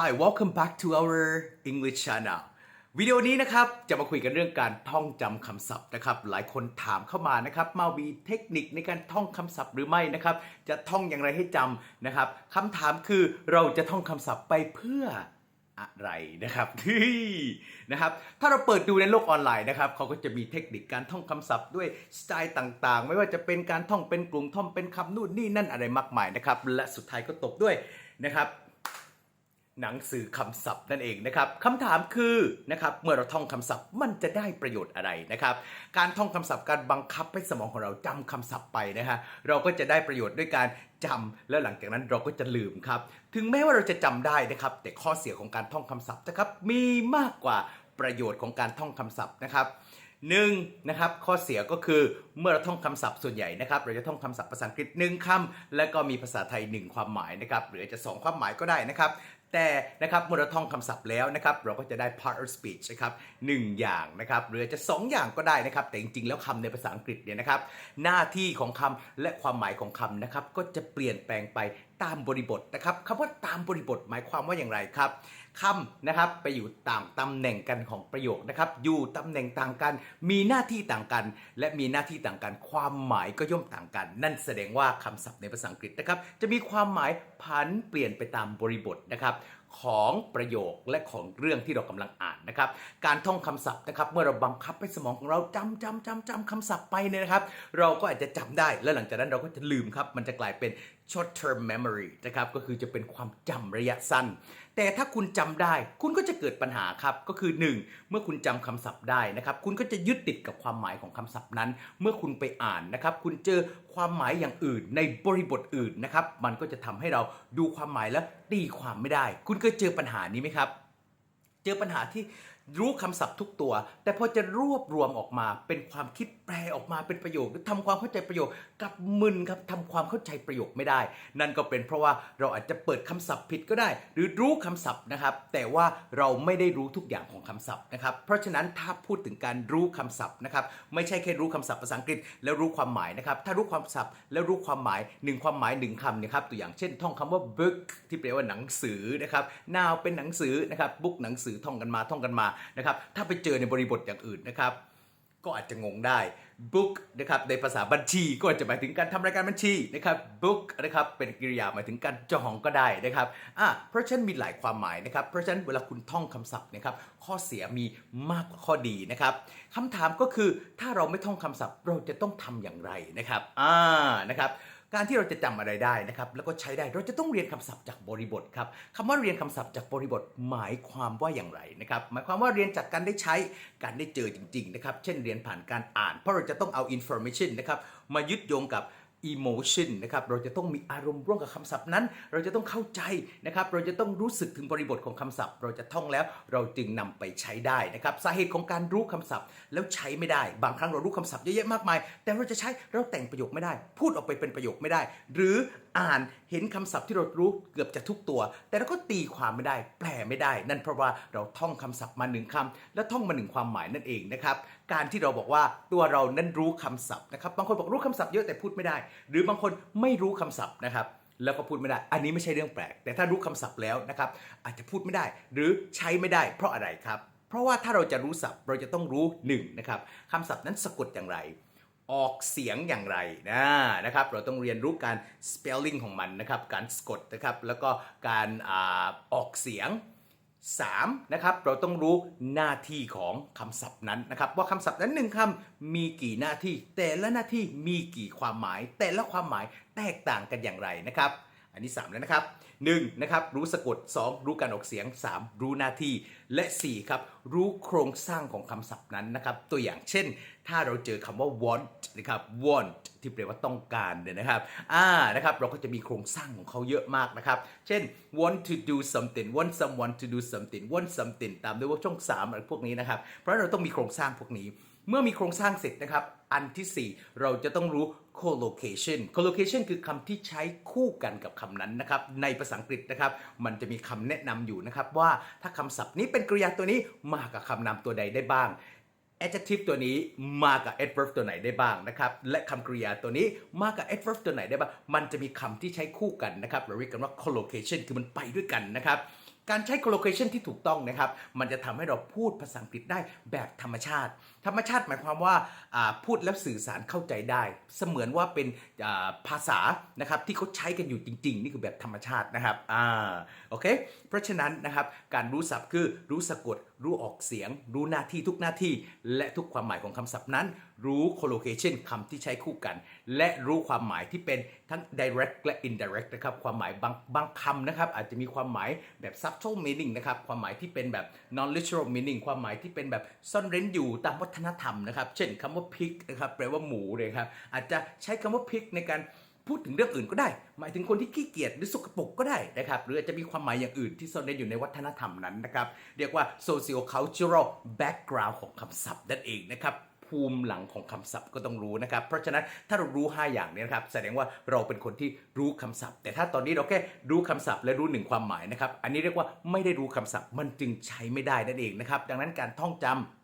Hi welcome back to our English channel วิดีโอนี้นะครับจะมาคุยกันเรื่องการท่องจำคำศัพท์นะครับ หลายคนถามเข้ามานะครับ มาวีเทคนิคในการท่องคำศัพท์หรือไม่นะครับ จะท่องอย่างไรให้จำนะครับคำถามคือเราจะท่องคำศัพท์ไปเพื่ออะไรนะครับเฮ้ยนะครับ ถ้าเราเปิดดูในโลกออนไลน์นะครับเขาก็จะมีเทคนิคการท่องคำศัพท์ด้วยสไตล์ต่างๆ ไม่ว่าจะเป็นการท่องเป็นกลุ่มท่องเป็นคำนู่นนี่นั่นอะไรมากมายนะครับ และสุดท้ายก็ตบด้วยนะครับ หนังสือคำศัพท์นั่นเองนะครับคำถามคือนะครับเมื่อเราท่องคำศัพท์มันจะได้ประโยชน์อะไรนะครับการท่องคำศัพท์การบังคับให้สมองของเราจำคำศัพท์ไปนะฮะเราก็จะได้ประโยชน์ด้วยการจำแล้วหลังจากนั้นเราก็จะลืมครับถึงแม้ว่าเราจะจำได้นะครับแต่ข้อเสียของการท่องคำศัพท์นะครับมีมากกว่าประโยชน์ของการท่องคำศัพท์นะครับหนึ่งนะครับข้อเสียก็คือเมื่อเราท่องคำศัพท์ส่วนใหญ่นะครับเราจะท่องคำศัพท์ภาษาอังกฤษหนึ่งคำแล้วก็มีภาษาไทยหนึ่งความหมายนะครับหรืออาจจะสองความหมายก็ได้นะครับ แต่นะครับเมื่อเราท่องคำศัพท์แล้วนะครับเราก็จะได้ part of speech นะครับหนึ่งอย่างนะครับหรืออาจจะสองอย่างก็ได้นะครับ แต่จริงๆ แล้วคำในภาษาอังกฤษเนี่ยนะครับ หน้าที่ของคำและความหมายของคำนะครับก็จะเปลี่ยนแปลงไปตามบริบทนะครับคำว่าตามบริบทหมายความว่าอย่างไรครับ คำนะครับไปอยู่ต่างตำแหน่งกันของประโยคนะครับ อยู่ตำแหน่งต่างกัน มีหน้าที่ต่างกัน และมีหน้าที่ต่างกัน ความหมายก็ย่อมต่างกัน นั่นแสดงว่าคำศัพท์ในภาษาอังกฤษนะครับ จะมีความหมายผันเปลี่ยนไปตามบริบทนะครับของประโยคและของเรื่องที่เรากำลังอ่านนะครับ การท่องคำศัพท์นะครับ เมื่อเราบังคับให้สมองของเราจำจำจำจำคำศัพท์ไปเนี่ยนะครับ เราก็อาจจะจำได้ แล้วหลังจากนั้นเราก็จะลืมครับ มันจะกลายเป็น short term memory นะครับ ก็คือจะเป็นความจำระยะสั้น แต่ถ้าคุณจำได้ คุณก็จะเกิดปัญหาครับก็คือ 1 เมื่อคุณจำคำศัพท์ได้นะครับคุณก็จะยึดติดกับความหมายของคำศัพท์นั้น เมื่อคุณไปอ่านนะครับคุณเจอความหมายอย่างอื่น ในบริบทอื่นนะครับมันก็จะทำให้เราดูความหมายแล้วตีความไม่ได้ คุณเคยเจอปัญหานี้ไหมครับ เจอปัญหาที่ รู้คำศัพท์ทุกตัว แต่พอจะรวบรวมออกมา เป็นความคิดแปลออกมาเป็นประโยคหรือทำความเข้าใจประโยคกับมึนครับทำความเข้าใจประโยคไม่ได้ นั่นก็เป็นเพราะว่าเราอาจจะเปิดคำศัพท์ผิดก็ได้ หรือรู้คำศัพท์นะครับ แต่ว่าเราไม่ได้รู้ทุกอย่างของคำศัพท์นะครับ เพราะฉะนั้นถ้าพูดถึงการรู้คำศัพท์นะครับไม่ใช่แค่รู้คำศัพท์ภาษาอังกฤษ แล้วรู้ความหมายนะครับถ้ารู้ความศัพท์แล้วรู้ความหมายหนึ่งความหมายหนึ่งคำนะครับตัวอย่างเช่น ท่องคำว่า book ที่แปลว่าหนังสือนะครับ now เป็นหนังสือนะครับ book หนังสือท่องกันมาท่องกันมานะครับถ้าไปเจอในบริบทอย่างอื่นนะครับก็อาจจะงงได้ book นะครับในภาษาบัญชีก็อาจจะหมายถึงการทำรายการบัญชีนะครับ book นะครับเป็นกริยาหมายถึงการจองก็ได้นะครับอะเพราะฉะนั้นมีหลายความหมายนะครับเพราะฉะนั้นเวลาคุณท่องคำศัพท์นะครับข้อเสียมีมากกว่าข้อดีนะครับคำถามก็คือถ้าเราไม่ท่องคำศัพท์เราจะต้องทำอย่างไรนะครับอ่านะครับ การที่เราจะจำอะไรได้นะครับแล้วก็ใช้ได้เราจะต้องเรียนคำศัพท์จากบริบทครับคำว่าเรียนคำศัพท์จากบริบทหมายความว่าอย่างไรนะครับหมายความว่าเรียนจากการได้ใช้การได้เจอจริงๆนะครับเช่นเรียนผ่านการอ่าน เพราะเราจะต้องเอาอินโฟมิชันนะครับมายึดโยงกับ emotion นะครับ เราจะต้องมีอารมณ์ร่วมกับคำศัพท์นั้น เราจะต้องเข้าใจนะครับ เราจะต้องรู้สึกถึงบริบทของคำศัพท์ เราจะท่องแล้วเราจึงนำไปใช้ได้นะครับ สาเหตุของการรู้คำศัพท์แล้วใช้ไม่ได้ บางครั้งเรารู้คำศัพท์เยอะแยะมากมาย แต่เราจะใช้เราแต่งประโยคไม่ได้ พูดออกไปเป็นประโยคไม่ได้ หรือ อ่านเห็นคำศัพท์ที่เรารู้เกือบจะทุกตัว แต่เราก็ตีความไม่ได้แปลไม่ได้ นั่นเพราะว่าเราท่องคำศัพท์มาหนึ่งคำและท่องมาหนึ่งความหมายนั่นเองนะครับการที่เราบอกว่าตัวเรานั้นรู้คำศัพท์นะครับบางคนบอกรู้คำศัพท์เยอะแต่พูดไม่ได้ หรือบางคนไม่รู้คำศัพท์นะครับแล้วก็พูดไม่ได้ อันนี้ไม่ใช่เรื่องแปลก แต่ถ้ารู้คำศัพท์แล้วนะครับ อาจจะพูดไม่ได้ หรือใช้ไม่ได้ เพราะอะไรครับ เพราะว่าถ้าเราจะรู้ศัพท์ เราจะต้องรู้หนึ่งนะครับคำศัพท์นั้นสะกดอย่างไร ออกเสียงอย่างไรนะนะครับเราต้องเรียนรู้การ spelling ของมันนะครับการสะกดนะครับแล้วก็การอาออกเสียง 3. นะครับเราต้องรู้หน้าที่ของคำศัพท์นั้นนะครับว่าคำศัพท์นั้นหนึ่งคำมีกี่หน้าที่ แต่ละหน้าที่มีกี่ความหมาย แต่ละความหมายแตกต่างกันอย่างไรนะครับ อันนี้ 3 แล้วนะครับ1นะครับรู้สะกด 2 รู้การออกเสียง 3 รู้หน้าที่และ4ครับรู้โครงสร้างของคำศัพท์นั้นนะครับตัวอย่างเช่น ถ้าเราเจอคำว่า want นะครับ want ที่แปลว่าต้องการเนี่ยนะครับ อ่า นะครับ เราก็จะมีโครงสร้างของเขาเยอะมากนะครับ เช่น want to do something want someone to do something want something ตามด้วยว่าช่อง3อะไรพวกนี้นะครับ เพราะเราต้องมีโครงสร้างพวกนี้ เมื่อมีโครงสร้างเสร็จนะครับ อันที่ 4 เราจะต้องรู้ collocation collocation คือคำที่ใช้คู่กันกับคำนั้นนะครับ ในภาษาอังกฤษนะครับ มันจะมีคำแนะนำอยู่นะครับว่าถ้าคำศัพท์นี้เป็นกริยาตัวนี้มากับคำนามตัวใดได้บ้าง adjective ตัวนี้มากับ adverb ตัวไหนได้บ้างนะครับ และคำกริยาตัวนี้มากับ adverb ตัวไหนได้บ้าง มันจะมีคำที่ใช้คู่กันนะครับเราเรียกกันว่า collocation คือมันไปด้วยกันนะครับ การใช้ collocation ที่ถูกต้องนะครับ มันจะทำให้เราพูดภาษาอังกฤษได้แบบธรรมชาติ ธรรมชาติหมายความว่าพูดแล้วสื่อสารเข้าใจได้ เสมือนว่าเป็นภาษานะครับที่เขาใช้กันอยู่จริง ๆ นี่คือแบบธรรมชาตินะครับอ่าโอเคเพราะฉะนั้นนะครับการรู้ศัพท์คือรู้สะกด รู้ออกเสียง รู้หน้าที่ทุกหน้าที่ และทุกความหมายของคำศัพท์นั้น รู้ collocation คำที่ใช้คู่กัน และรู้ความหมายที่เป็นทั้ง direct และ indirect นะครับความหมายบางบางคำนะครับอาจจะมีความหมายแบบ subtle meaning นะครับความหมายที่เป็นแบบ non literal meaning ความหมายที่เป็นแบบซ่อนเร้นอยู่ตามวัฒนธรรมนะครับ เช่นคำว่า pig นะครับแปลว่าหมูเลยครับ อาจจะใช้คำว่า pig ในการพูดถึงเรื่องอื่นก็ได้ หมายถึงคนที่ขี้เกียจหรือสกปรกก็ได้นะครับ หรืออาจจะมีความหมายอย่างอื่นที่ซ่อนเร้นอยู่ในวัฒนธรรมนั้นนะครับ เรียกว่า socio cultural background ของคำศัพท์นั่นเองนะครับภูมิหลังของคำศัพท์ก็ต้องรู้นะครับ เพราะฉะนั้นถ้าเรารู้ 5 อย่างนี้นะครับ แสดงว่าเราเป็นคนที่รู้คำศัพท์ แต่ถ้าตอนนี้เราแค่รู้คำศัพท์และรู้หนึ่งความหมายนะครับ อันนี้เรียกว่าไม่ได้รู้คำศัพท์ มันจึงใช้ไม่ได้นั่นเองนะครับ ดังนั้นการท่องจำ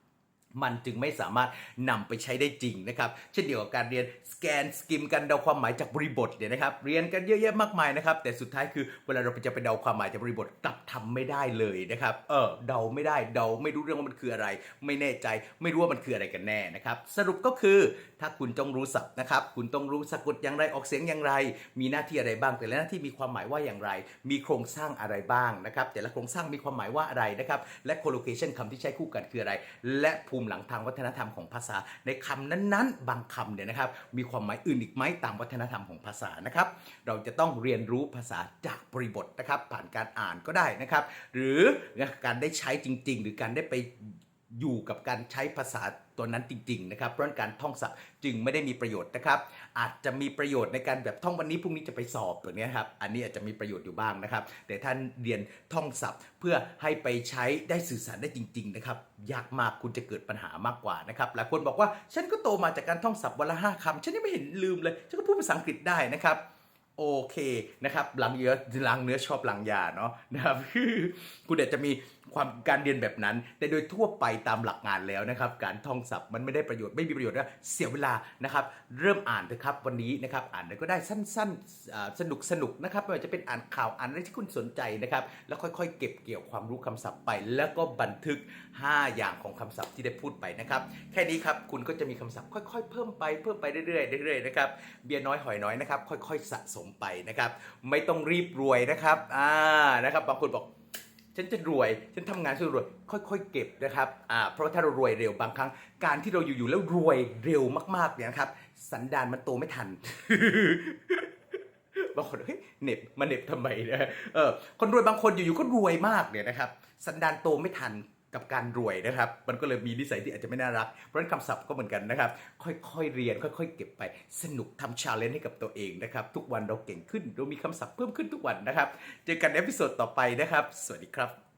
มันจึงไม่สามารถนำไปใช้ได้จริงนะครับ เช่นเดียวกับการเรียนสแกนสกิมกันเดาความหมายจากบริบทเนี่ยนะครับ เรียนกันเยอะแยะมากมายนะครับ แต่สุดท้ายคือเวลาเราจะไปเดาความหมายจากบริบทกลับทำไม่ได้เลยนะครับ เออเดาไม่ได้เดาไม่รู้เรื่องว่ามันคืออะไร ไม่แน่ใจไม่รู้ว่ามันคืออะไรกันแน่นะครับ สรุปก็คือถ้าคุณต้องรู้ศัพท์นะครับ คุณต้องรู้สะกดอย่างไรออกเสียงอย่างไร มีหน้าที่อะไรบ้างแต่ละหน้าที่มีความหมายว่าอย่างไร มีโครงสร้างอะไรบ้างนะครับ แต่ละโครงสร้างมีความหมายว่าอะไรนะครับ และ collocation คำที่ใช้คู่กันคืออะไร และภูมิหลังทางวัฒนธรรมของภาษา ในคำนั้นๆ บางคำเนี่ยนะครับ มีความหมายอื่นอีกไหมตามวัฒนธรรมของภาษานะครับ เราจะต้องเรียนรู้ภาษาจากบริบทนะครับ ผ่านการอ่านก็ได้นะครับ หรือการได้ใช้จริง ๆ หรือการได้ไป อยู่กับการใช้ภาษาตัวนั้นจริงๆนะครับเพราะการท่องศัพท์จึงไม่ได้มีประโยชน์นะครับ อาจจะมีประโยชน์ในการแบบท่องวันนี้พรุ่งนี้จะไปสอบตัวนี้ครับอันนี้อาจจะมีประโยชน์อยู่บ้างนะครับ แต่ท่านเรียนท่องศัพท์ เพื่อให้ไปใช้ได้สื่อสารได้จริงๆนะครับยากมากคุณจะเกิดปัญหามากกว่านะครับหลายคนบอกว่าฉันก็โตมาจากการท่องศัพท์วันละห้าคำฉันยังไม่เห็นลืมเลยฉันก็พูดภาษาอังกฤษได้นะครับโอเคนะครับหลังเยอะหลังเนื้อชอบหลังยาเนาะนะครับคุณอาจจะมี ความการเรียนแบบนั้น แต่โดยทั่วไปตามหลักงานแล้วนะครับ การท่องศัพท์มันไม่ได้ประโยชน์ไม่มีประโยชน์นะเสียเวลานะครับ เริ่มอ่านเถอะครับวันนี้นะครับอ่านอะไรก็ได้สั้นๆสนุกสนุกๆนะครับไม่ว่าจะเป็นอ่านข่าวอ่านอะไรที่คุณสนใจนะครับ แล้วค่อยๆ เก็บเกี่ยวความรู้คำศัพท์ไป แล้วก็บันทึก 5 อย่างของคำศัพท์ที่ได้พูดไปนะครับแค่นี้ครับคุณก็จะมีคำศัพท์ค่อย ๆ เพิ่มไปเพิ่มไปเรื่อยๆเรื่อยๆนะครับเบียร์น้อยหอยน้อยนะครับค่อย ๆ สะสมไปนะครับ ไม่ต้องรีบรวยนะครับอ่านะครับบางคนบอก ฉันจะรวย ฉันทำงานฉันรวย ค่อยๆ เก็บนะครับอ่าเพราะว่าถ้าเรารวยเร็วบางครั้ง การที่เราอยู่ๆแล้วรวยเร็วมากๆเนี่ยนะครับ สันดานมันโตไม่ทันบางคนเฮ้ยเน็บมาเน็บทำไมนะเออคนรวยบางคนอยู่ๆก็รวยมากเนี่ยนะครับ สันดานโตไม่ทัน กับการรวยนะครับ มันก็เลยมีนิสัยที่อาจจะไม่น่ารัก เพราะฉะนั้นคำศัพท์ก็เหมือนกันนะครับ ค่อยๆเรียน ค่อยๆ เก็บไป สนุกทำชาเลนจ์ให้กับตัวเองนะครับ ทุกวันเราเก่งขึ้น เรามีคำศัพท์เพิ่มขึ้นทุกวันนะครับ เจอกันในเอพิโซดต่อไปนะครับ สวัสดีครับ